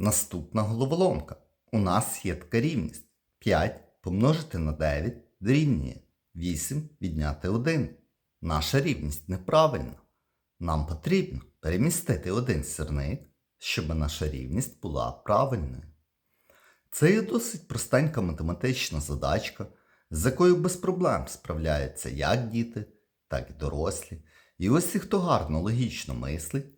Наступна головоломка. У нас є така рівність. 5 помножити на 9 дорівнює 8 відняти 1. Наша рівність неправильна. Нам потрібно перемістити один сірник, щоб наша рівність була правильною. Це є досить простенька математична задачка, з якою без проблем справляються як діти, так і дорослі. І ось ті, хто гарно логічно мислить,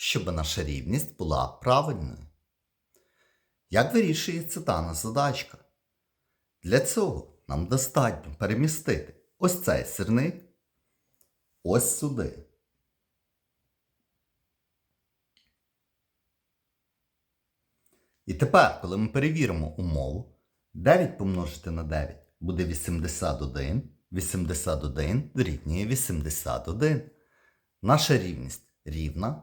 щоб наша рівність була правильною. Як вирішується дана задачка? Для цього нам достатньо перемістити ось цей сірник ось сюди. І тепер, коли ми перевіримо умову, 9 помножити на 9 буде 81, 81 дорівнює 81. Наша рівність рівна,